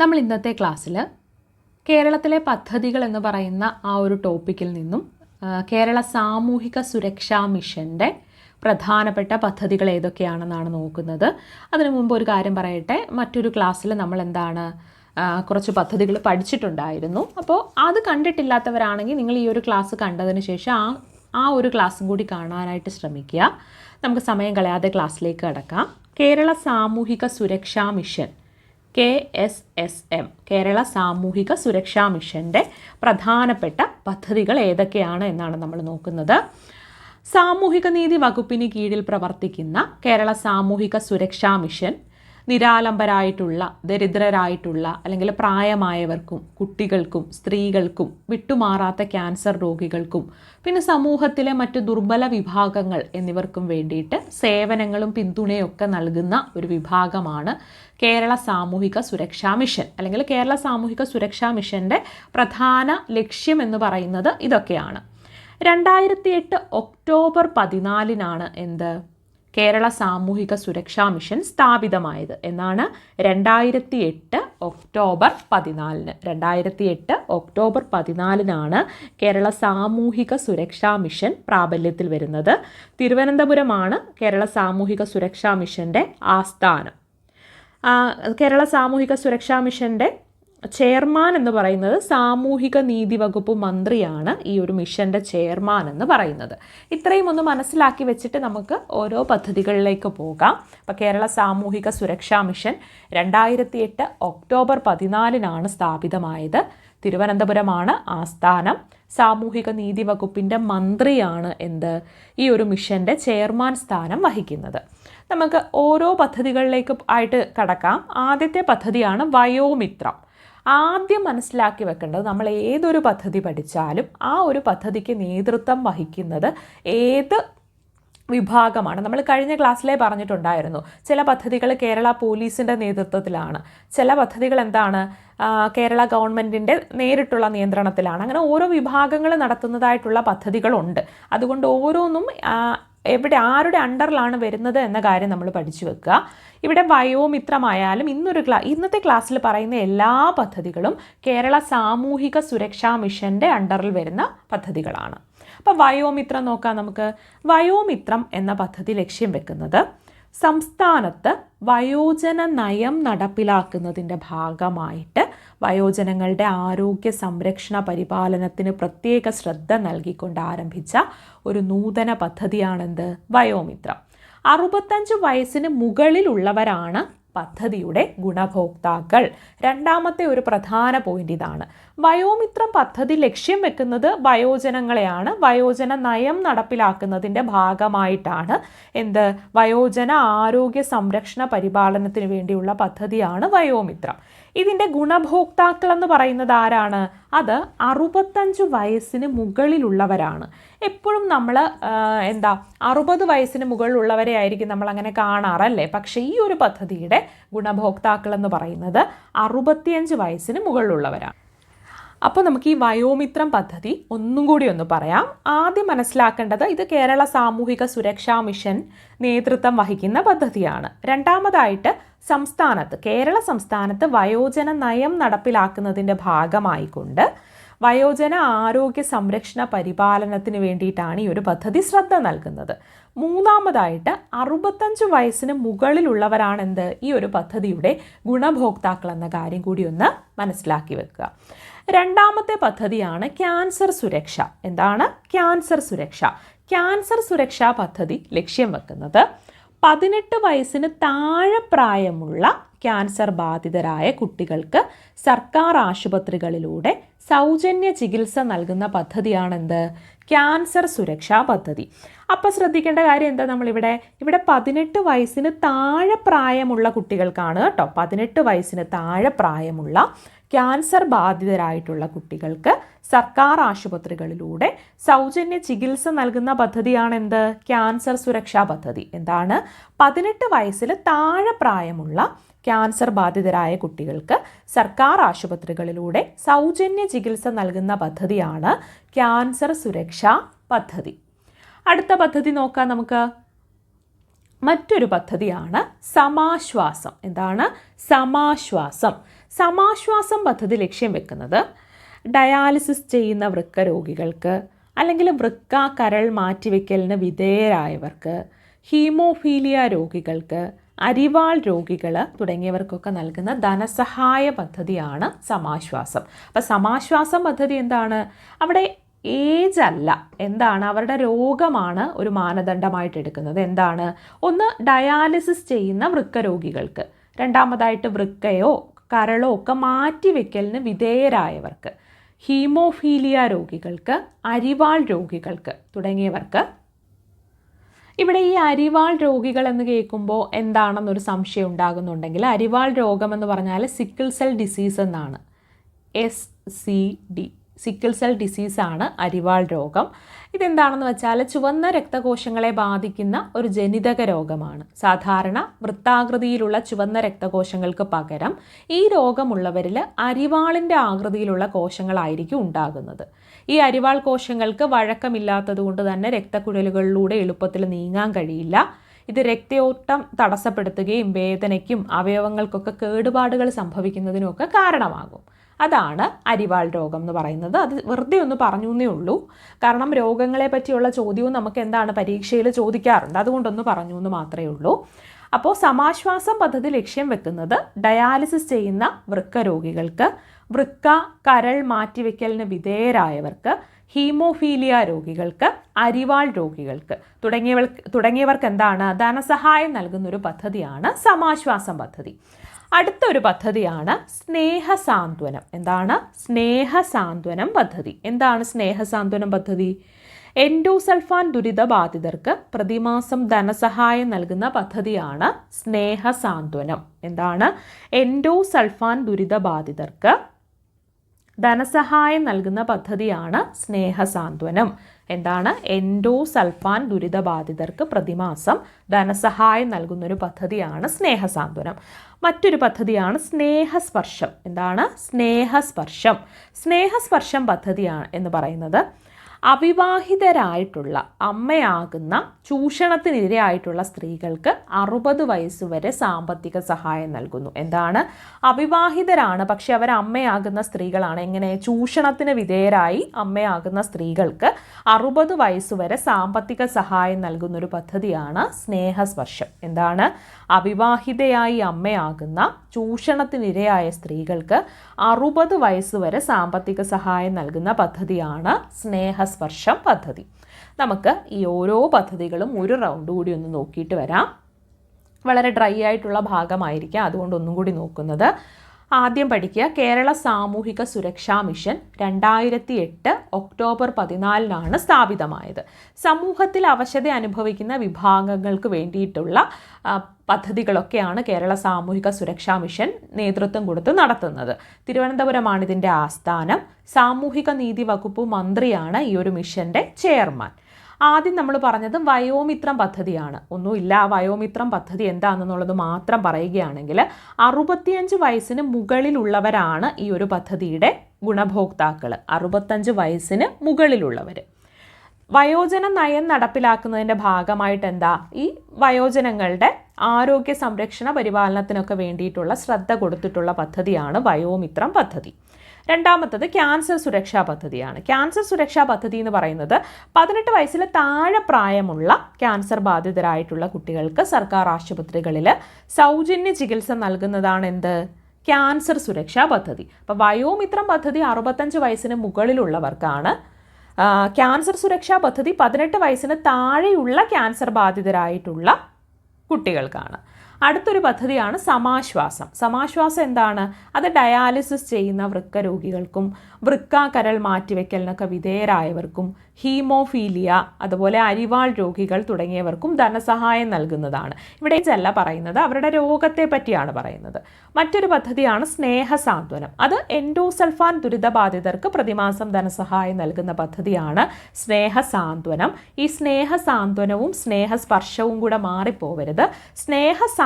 നമ്മൾ ഇന്നത്തെ ക്ലാസ്സിൽ കേരളത്തിലെ പദ്ധതികൾ എന്ന് പറയുന്ന ആ ഒരു ടോപ്പിക്കിൽ നിന്നും കേരള സാമൂഹിക സുരക്ഷാ മിഷന്റെ പ്രധാനപ്പെട്ട പദ്ധതികൾ ഏതൊക്കെയാണെന്നാണ് നോക്കുന്നത്. അതിനു മുമ്പ് ഒരു കാര്യം പറയട്ടെ മറ്റൊരു ക്ലാസ്സിൽ നമ്മൾ എന്താണ് കുറച്ച് പദ്ധതികൾ പഠിച്ചിട്ടുണ്ടായിരുന്നു. അപ്പോൾ അത് കണ്ടിട്ടില്ലാത്തവരാണെങ്കിൽ നിങ്ങൾ ഈ ഒരു ക്ലാസ് കണ്ടതിന് ശേഷം ആ ആ ഒരു ക്ലാസ്സും കൂടി കാണാനായിട്ട് ശ്രമിക്കുക. നമുക്ക് സമയം കളയാതെ ക്ലാസ്സിലേക്ക് കടക്കാം. കേരള സാമൂഹിക സുരക്ഷാ mission. K S S M Kerala സാമൂഹിക സുരക്ഷാ മിഷന്റെ പ്രധാനപ്പെട്ട പദ്ധതികൾ ഏതൊക്കെയാണ് എന്നാണ് നമ്മൾ നോക്കുന്നത്. സാമൂഹിക നീതി വകുപ്പിന് കീഴിൽ പ്രവർത്തിക്കുന്ന കേരള സാമൂഹിക സുരക്ഷാ മിഷൻ നിരാലംബരായിട്ടുള്ള ദരിദ്രരായിട്ടുള്ള അല്ലെങ്കിൽ പ്രായമായവർക്കും കുട്ടികൾക്കും സ്ത്രീകൾക്കും വിട്ടുമാറാത്ത ക്യാൻസർ രോഗികൾക്കും പിന്നെ സമൂഹത്തിലെ മറ്റ് ദുർബല വിഭാഗങ്ങൾ എന്നിവർക്കും വേണ്ടിയിട്ട് സേവനങ്ങളും പിന്തുണയൊക്കെ നൽകുന്ന ഒരു വിഭാഗമാണ് കേരള സാമൂഹിക സുരക്ഷാ മിഷൻ. അല്ലെങ്കിൽ കേരള സാമൂഹിക സുരക്ഷാ മിഷന്റെ പ്രധാന ലക്ഷ്യം എന്ന് പറയുന്നത് ഇതൊക്കെയാണ്. രണ്ടായിരത്തി എട്ട് ഒക്ടോബർ പതിനാലിനാണ് എന്ത്? കേരള സാമൂഹിക സുരക്ഷാ മിഷൻ സ്ഥാപിതമായത് എന്നാണ് രണ്ടായിരത്തി എട്ട് ഒക്ടോബർ പതിനാലിന്. രണ്ടായിരത്തി എട്ട് ഒക്ടോബർ പതിനാലിനാണ് കേരള സാമൂഹിക സുരക്ഷാ മിഷൻ പ്രാബല്യത്തിൽ വരുന്നത്. തിരുവനന്തപുരമാണ് കേരള സാമൂഹിക സുരക്ഷാ മിഷന്റെ ആസ്ഥാനം. കേരള സാമൂഹിക സുരക്ഷാ മിഷന്റെ ചെയർമാൻ എന്ന് പറയുന്നത് സാമൂഹിക നീതി വകുപ്പ് മന്ത്രിയാണ് ഈ ഒരു മിഷന്റെ ചെയർമാൻ എന്ന് പറയുന്നത്. ഇത്രയും ഒന്ന് മനസ്സിലാക്കി വെച്ചിട്ട് നമുക്ക് ഓരോ പദ്ധതികളിലേക്ക് പോകാം. അപ്പോൾ കേരള സാമൂഹിക സുരക്ഷാ മിഷൻ രണ്ടായിരത്തി എട്ട് ഒക്ടോബർ പതിനാലിനാണ് സ്ഥാപിതമായത്. തിരുവനന്തപുരമാണ് ആസ്ഥാനം. സാമൂഹിക നീതി വകുപ്പിന്റെ മന്ത്രിയാണ് എന്ത്? ഈ ഒരു മിഷന്റെ ചെയർമാൻ സ്ഥാനം വഹിക്കുന്നത്. നമുക്ക് ഓരോ പദ്ധതികളിലേക്ക് ആയിട്ട് കടക്കാം. ആദ്യത്തെ പദ്ധതിയാണ് വയോമിത്രം. ആദ്യം മനസ്സിലാക്കി വെക്കേണ്ടത് നമ്മൾ ഏതൊരു പദ്ധതി പഠിച്ചാലും ആ ഒരു പദ്ധതിക്ക് നേതൃത്വം വഹിക്കുന്നത് ഏത് വിഭാഗമാണ്. നമ്മൾ കഴിഞ്ഞ ക്ലാസ്സിലേ പറഞ്ഞിട്ടുണ്ടായിരുന്നു. ചില പദ്ധതികൾ കേരള പോലീസിന്റെ നേതൃത്വത്തിലാണ്. ചില പദ്ധതികൾ എന്താണ്? കേരള ഗവൺമെന്റിന്റെ നേരിട്ടുള്ള നിയന്ത്രണത്തിലാണ്. അങ്ങനെ ഓരോ വിഭാഗങ്ങൾ നടത്തുന്നതായിട്ടുള്ള പദ്ധതികളുണ്ട്. അതുകൊണ്ട് ഓരോന്നും എവിടെ ആരുടെ അണ്ടറിലാണ് വരുന്നത് എന്ന കാര്യം നമ്മൾ പഠിച്ചു വെക്കുക. ഇവിടെ വയോമിത്രമായാലും ഇന്നൊരു ക്ലാ ഇന്നത്തെ ക്ലാസ്സിൽ പറയുന്ന എല്ലാ പദ്ധതികളും കേരള സാമൂഹിക സുരക്ഷാ മിഷന്റെ അണ്ടറിൽ വരുന്ന പദ്ധതികളാണ്. അപ്പോൾ വയോമിത്രം നോക്കാം നമുക്ക്. വയോമിത്രം എന്ന പദ്ധതി ലക്ഷ്യം വെക്കുന്നത് സംസ്ഥാനത്ത് വയോജന നയം നടപ്പിലാക്കുന്നതിന്റെ ഭാഗമായിട്ട് വയോജനങ്ങളുടെ ആരോഗ്യ സംരക്ഷണ പരിപാലനത്തിന് പ്രത്യേക ശ്രദ്ധ നൽകിക്കൊണ്ട് ആരംഭിച്ച ഒരു നൂതന പദ്ധതിയാണെന്ത്? വയോമിത്രം. അറുപത്തഞ്ച് വയസ്സിന് മുകളിലുള്ളവരാണ് പദ്ധതിയുടെ ഗുണഭോക്താക്കൾ. രണ്ടാമത്തെ ഒരു പ്രധാന പോയിന്റ് ഇതാണ്. വയോമിത്രം പദ്ധതി ലക്ഷ്യം വെക്കുന്നത് വയോജനങ്ങളെയാണ്. വയോജന നയം നടപ്പിലാക്കുന്നതിന്റെ ഭാഗമായിട്ടാണ്. എന്ത്? വയോജന ആരോഗ്യ സംരക്ഷണ പരിപാലനത്തിന് വേണ്ടിയുള്ള പദ്ധതിയാണ് വയോമിത്രം. ഇതിന്റെ ഗുണഭോക്താക്കൾ എന്ന് പറയുന്നത് ആരാണ്? അത് അറുപത്തഞ്ച് വയസ്സിന് മുകളിലുള്ളവരാണ്. എപ്പോഴും നമ്മൾ എന്താ അറുപത് വയസ്സിന് മുകളിലുള്ളവരെ ആയിരിക്കും നമ്മൾ അങ്ങനെ കാണാറല്ലേ? പക്ഷേ ഈ ഒരു പദ്ധതിയുടെ ഗുണഭോക്താക്കൾ എന്ന് പറയുന്നത് അറുപത്തിയഞ്ച് വയസ്സിന് മുകളിലുള്ളവരാണ്. അപ്പോൾ നമുക്ക് ഈ വയോമിത്രം പദ്ധതി ഒന്നും കൂടി ഒന്ന് പറയാം. ആദ്യം മനസ്സിലാക്കേണ്ടത് ഇത് കേരള സാമൂഹിക സുരക്ഷാ മിഷൻ നേതൃത്വം വഹിക്കുന്ന പദ്ധതിയാണ്. രണ്ടാമതായിട്ട് സംസ്ഥാനത്ത് കേരള സംസ്ഥാനത്ത് വയോജന നയം നടപ്പിലാക്കുന്നതിന്റെ ഭാഗമായിക്കൊണ്ട് വയോജന ആരോഗ്യ സംരക്ഷണ പരിപാലനത്തിന് വേണ്ടിയിട്ടാണ് ഈ ഒരു പദ്ധതി ശ്രദ്ധ നൽകുന്നത്. മൂന്നാമതായിട്ട് അറുപത്തഞ്ച് വയസ്സിന് മുകളിലുള്ളവരാണെന്ത് ഈ ഒരു പദ്ധതിയുടെ ഗുണഭോക്താക്കൾ എന്ന കാര്യം കൂടി ഒന്ന് മനസ്സിലാക്കി വെക്കുക. രണ്ടാമത്തെ പദ്ധതിയാണ് ക്യാൻസർ സുരക്ഷ. എന്താണ്? ക്യാൻസർ സുരക്ഷ. ക്യാൻസർ സുരക്ഷാ പദ്ധതി ലക്ഷ്യം വെക്കുന്നത് പതിനെട്ട് വയസ്സിന് താഴെ പ്രായമുള്ള ക്യാൻസർ ബാധിതരായ കുട്ടികൾക്ക് സർക്കാർ ആശുപത്രികളിലൂടെ സൗജന്യ ചികിത്സ നൽകുന്ന പദ്ധതിയാണെന്ത്? ക്യാൻസർ സുരക്ഷാ പദ്ധതി. അപ്പോൾ ശ്രദ്ധിക്കേണ്ട കാര്യം എന്താ? നമ്മളിവിടെ ഇവിടെ പതിനെട്ട് വയസ്സിന് താഴെ പ്രായമുള്ള കുട്ടികൾക്കാണ് കേട്ടോ. പതിനെട്ട് വയസ്സിന് താഴെ പ്രായമുള്ള ക്യാൻസർ ബാധിതരായിട്ടുള്ള കുട്ടികൾക്ക് സർക്കാർ ആശുപത്രികളിലൂടെ സൗജന്യ ചികിത്സ നൽകുന്ന പദ്ധതിയാണ് എന്ത് ക്യാൻസർ സുരക്ഷാ പദ്ധതി. എന്താണ്? പതിനെട്ട് വയസ്സിൽ താഴെ പ്രായമുള്ള ക്യാൻസർ ബാധിതരായ കുട്ടികൾക്ക് സർക്കാർ ആശുപത്രികളിലൂടെ സൗജന്യ ചികിത്സ നൽകുന്ന പദ്ധതിയാണ് ക്യാൻസർ സുരക്ഷാ പദ്ധതി. അടുത്ത പദ്ധതി നോക്കാം നമുക്ക്. മറ്റൊരു പദ്ധതിയാണ് സമാശ്വാസം. എന്താണ്? സമാശ്വാസം. സമാശ്വാസം പദ്ധതി ലക്ഷ്യം വെക്കുന്നത് ഡയാലിസിസ് ചെയ്യുന്ന വൃക്ക രോഗികൾക്ക് അല്ലെങ്കിൽ വൃക്ക കരൾ മാറ്റിവെക്കലിന് വിധേയരായവർക്ക് ഹീമോഫീലിയ രോഗികൾക്ക് അരിവാൾ രോഗികൾ തുടങ്ങിയവർക്കൊക്കെ നൽകുന്ന ധനസഹായ പദ്ധതിയാണ് സമാശ്വാസം. അപ്പോൾ സമാശ്വാസം പദ്ധതി എന്താണ്? അവിടെ ഏജ് അല്ല എന്താണ്? അവരുടെ രോഗമാണ് ഒരു മാനദണ്ഡമായിട്ട് എടുക്കുന്നത്. എന്താണ്? ഒന്ന് ഡയാലിസിസ് ചെയ്യുന്ന വൃക്ക രോഗികൾക്ക് രണ്ടാമതായിട്ട് വൃക്കയോ കരളോ ഒക്കെ മാറ്റിവെക്കലിന് വിധേയരായവർക്ക്. ഹീമോഫീലിയ രോഗികൾക്ക് അരിവാൾ രോഗികൾക്ക് തുടങ്ങിയവർക്ക്. ഇവിടെ ഈ അരിവാൾ രോഗികൾ എന്ന് കേൾക്കുമ്പോൾ എന്താണെന്നൊരു സംശയം ഉണ്ടാകുന്നുണ്ടെങ്കിൽ അരിവാൾ രോഗം എന്ന് പറഞ്ഞാൽ സിക്കിൾ സെൽ ഡിസീസ് എന്നാണ്. S C D sickle cell ഡിസീസാണ് അരിവാൾ രോഗം. ഇതെന്താണെന്ന് വെച്ചാൽ ചുവന്ന രക്തകോശങ്ങളെ ബാധിക്കുന്ന ഒരു ജനിതക രോഗമാണ്. സാധാരണ വൃത്താകൃതിയിലുള്ള ചുവന്ന രക്തകോശങ്ങൾക്ക് പകരം ഈ രോഗമുള്ളവരിൽ അരിവാളിന്റെ ആകൃതിയിലുള്ള കോശങ്ങളായിരിക്കും ഉണ്ടാകുന്നത്. ഈ അരിവാൾ കോശങ്ങൾക്ക് വഴക്കമില്ലാത്തതുകൊണ്ട് തന്നെ രക്തക്കുഴലുകളിലൂടെ എളുപ്പത്തിൽ നീങ്ങാൻ കഴിയില്ല. ഇത് രക്തയോട്ടം തടസ്സപ്പെടുത്തുകയും വേദനയ്ക്കും അവയവങ്ങൾക്കൊക്കെ കേടുപാടുകൾ സംഭവിക്കുന്നതിനുമൊക്കെ കാരണമാകും. അതാണ് അരിവാൾ രോഗം എന്ന് പറയുന്നത്. അത് വെറുതെ ഒന്ന് പറഞ്ഞു എന്നേ ഉള്ളൂ. കാരണം രോഗങ്ങളെ പറ്റിയുള്ള ചോദ്യവും നമുക്ക് എന്താണ് പരീക്ഷയിൽ ചോദിക്കാറുണ്ട്. അതുകൊണ്ടൊന്ന് പറഞ്ഞു എന്ന് മാത്രമേ ഉള്ളൂ. അപ്പോൾ സമാശ്വാസം പദ്ധതി ലക്ഷ്യം വെക്കുന്നത് ഡയാലിസിസ് ചെയ്യുന്ന വൃക്ക രോഗികൾക്ക് വൃക്ക കരൾ മാറ്റിവെക്കലിന് വിധേയരായവർക്ക് ഹീമോഫീലിയ രോഗികൾക്ക് അരിവാൾ രോഗികൾക്ക് തുടങ്ങിയവർക്ക് തുടങ്ങിയവർക്ക് എന്താണ്? ധനസഹായം നൽകുന്ന ഒരു പദ്ധതിയാണ് സമാശ്വാസം പദ്ധതി. അടുത്തൊരു പദ്ധതിയാണ് സ്നേഹസാന്ത്വനം. എന്താണ്? സ്നേഹസാന്ത്വനം പദ്ധതി. എന്താണ് സ്നേഹസാന്ത്വനം പദ്ധതി? എൻഡോസൾഫാൻ ദുരിതബാധിതർക്ക് പ്രതിമാസം ധനസഹായം നൽകുന്ന പദ്ധതിയാണ് സ്നേഹസാന്ത്വനം. എന്താണ്? എൻഡോസൾഫാൻ ദുരിതബാധിതർക്ക് ധനസഹായം നൽകുന്ന പദ്ധതിയാണ് സ്നേഹസാന്ത്വനം. എന്താണ്? എൻഡോസൾഫാൻ ദുരിതബാധിതർക്ക് പ്രതിമാസം ധനസഹായം നൽകുന്നൊരു പദ്ധതിയാണ് സ്നേഹസാന്ത്വനം. മറ്റൊരു പദ്ധതിയാണ് സ്നേഹസ്പർശം. എന്താണ്? സ്നേഹസ്പർശം. സ്നേഹസ്പർശം പദ്ധതിയാണ് എന്ന് പറയുന്നത് അവിവാഹിതരായിട്ടുള്ള അമ്മയാകുന്ന ചൂഷണത്തിനിരയായിട്ടുള്ള സ്ത്രീകൾക്ക് അറുപത് വയസ്സുവരെ സാമ്പത്തിക സഹായം നൽകുന്നു. എന്താണ്? അവിവാഹിതരാണ് പക്ഷെ അവർ അമ്മയാകുന്ന സ്ത്രീകളാണ്. എങ്ങനെ? ചൂഷണത്തിന് വിധേയരായി അമ്മയാകുന്ന സ്ത്രീകൾക്ക് അറുപത് വയസ്സുവരെ സാമ്പത്തിക സഹായം നൽകുന്ന ഒരു പദ്ധതിയാണ് സ്നേഹസ്പർശം. എന്താണ്? അവിവാഹിതയായി അമ്മയാകുന്ന ചൂഷണത്തിനിരയായ സ്ത്രീകൾക്ക് അറുപത് വയസ്സുവരെ സാമ്പത്തിക സഹായം നൽകുന്ന പദ്ധതിയാണ് സ്നേഹസ്പർശം പദ്ധതി. നമുക്ക് ഈ ഓരോ പദ്ധതികളും ഒരു റൗണ്ട് കൂടി ഒന്ന് നോക്കിയിട്ട് വരാം. വളരെ ഡ്രൈ ആയിട്ടുള്ള ഭാഗമായിരിക്കാം. അതുകൊണ്ട് ഒന്നും കൂടി നോക്കുന്നത് ആദ്യം പഠിക്കുക കേരള സാമൂഹിക സുരക്ഷാ മിഷൻ രണ്ടായിരത്തി എട്ട് ഒക്ടോബർ പതിനാലിനാണ് സ്ഥാപിതമായത്. സമൂഹത്തിൽ അവശത അനുഭവിക്കുന്ന വിഭാഗങ്ങൾക്ക് വേണ്ടിയിട്ടുള്ള പദ്ധതികളൊക്കെയാണ് കേരള സാമൂഹിക സുരക്ഷാ മിഷൻ നേതൃത്വം കൊടുത്ത് നടത്തുന്നത്. തിരുവനന്തപുരമാണ് ഇതിന്റെ ആസ്ഥാനം. സാമൂഹിക നീതി വകുപ്പ് മന്ത്രിയാണ് ഈ ഒരു മിഷന്റെ ചെയർമാൻ. ആദ്യം നമ്മൾ പറഞ്ഞത് വയോമിത്രം പദ്ധതിയാണ്. ഒന്നുമില്ല വയോമിത്രം പദ്ധതി എന്താണെന്നുള്ളത് മാത്രം പറയുകയാണെങ്കിൽ അറുപത്തിയഞ്ച് വയസ്സിന് മുകളിലുള്ളവരാണ് ഈ ഒരു പദ്ധതിയുടെ ഗുണഭോക്താക്കൾ അറുപത്തഞ്ച് വയസ്സിന് മുകളിലുള്ളവർ വയോജന നയം നടപ്പിലാക്കുന്നതിന്റെ ഭാഗമായിട്ട് എന്താ? ഈ വയോജനങ്ങളുടെ ആരോഗ്യ സംരക്ഷണ പരിപാലനത്തിനൊക്കെ വേണ്ടിയിട്ടുള്ള ശ്രദ്ധ കൊടുത്തിട്ടുള്ള പദ്ധതിയാണ് വയോമിത്രം പദ്ധതി. രണ്ടാമത്തത് ക്യാൻസർ സുരക്ഷാ പദ്ധതിയാണ്. ക്യാൻസർ സുരക്ഷാ പദ്ധതി എന്ന് പറയുന്നത് പതിനെട്ട് വയസ്സിൽ താഴെ പ്രായമുള്ള ക്യാൻസർ ബാധിതരായിട്ടുള്ള കുട്ടികൾക്ക് സർക്കാർ ആശുപത്രികളിൽ സൗജന്യ ചികിത്സ നൽകുന്നതാണ് എന്ത്? ക്യാൻസർ സുരക്ഷാ പദ്ധതി. അപ്പോൾ വയോമിത്രം പദ്ധതി അറുപത്തഞ്ച് വയസ്സിന് മുകളിലുള്ളവർക്കാണ്. ക്യാൻസർ സുരക്ഷാ പദ്ധതി പതിനെട്ട് വയസ്സിന് താഴെയുള്ള ക്യാൻസർ ബാധിതരായിട്ടുള്ള കുട്ടികൾക്കാണ്. അടുത്തൊരു പദ്ധതിയാണ് സമാശ്വാസം. സമാശ്വാസം എന്താണ്? അത് ഡയാലിസിസ് ചെയ്യുന്ന വൃക്ക രോഗികൾക്കും വൃക്ക കരൾ മാറ്റിവെക്കലിനൊക്കെ വിധേയരായവർക്കും ഹീമോഫീലിയ അതുപോലെ അരിവാൾ രോഗികൾ തുടങ്ങിയവർക്കും ധനസഹായം നൽകുന്നതാണ്. ഇവിടെ ചെല്ല പറയുന്നത്. അവരുടെ രോഗത്തെ പറ്റിയാണ് പറയുന്നത്. മറ്റൊരു പദ്ധതിയാണ് സ്നേഹസാന്ത്വനം. അത് എൻഡോസൾഫാൻ ദുരിതബാധിതർക്ക് പ്രതിമാസം ധനസഹായം നൽകുന്ന പദ്ധതിയാണ് സ്നേഹസാന്ത്വനം. ഈ സ്നേഹസാന്ത്വനവും സ്നേഹസ്പർശവും കൂടെ മാറിപ്പോവരുത്.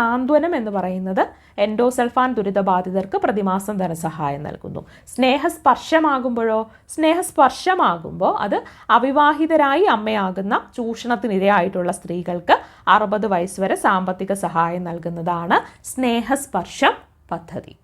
സ്നേഹസാന്ത്വനം എന്ന് പറയുന്നത് എൻഡോസൾഫാൻ ദുരിതബാധിതർക്ക് പ്രതിമാസം ധനസഹായം നൽകുന്നു. സ്നേഹസ്പർശമാകുമ്പോഴോ സ്നേഹസ്പർശമാകുമ്പോൾ അത് അവിവാഹിതരായി അമ്മയാകുന്ന ചൂഷണത്തിനിരയായിട്ടുള്ള സ്ത്രീകൾക്ക് അറുപത് വയസ്സ് വരെ സാമ്പത്തിക സഹായം നൽകുന്നതാണ് സ്നേഹസ്പർശം പദ്ധതി.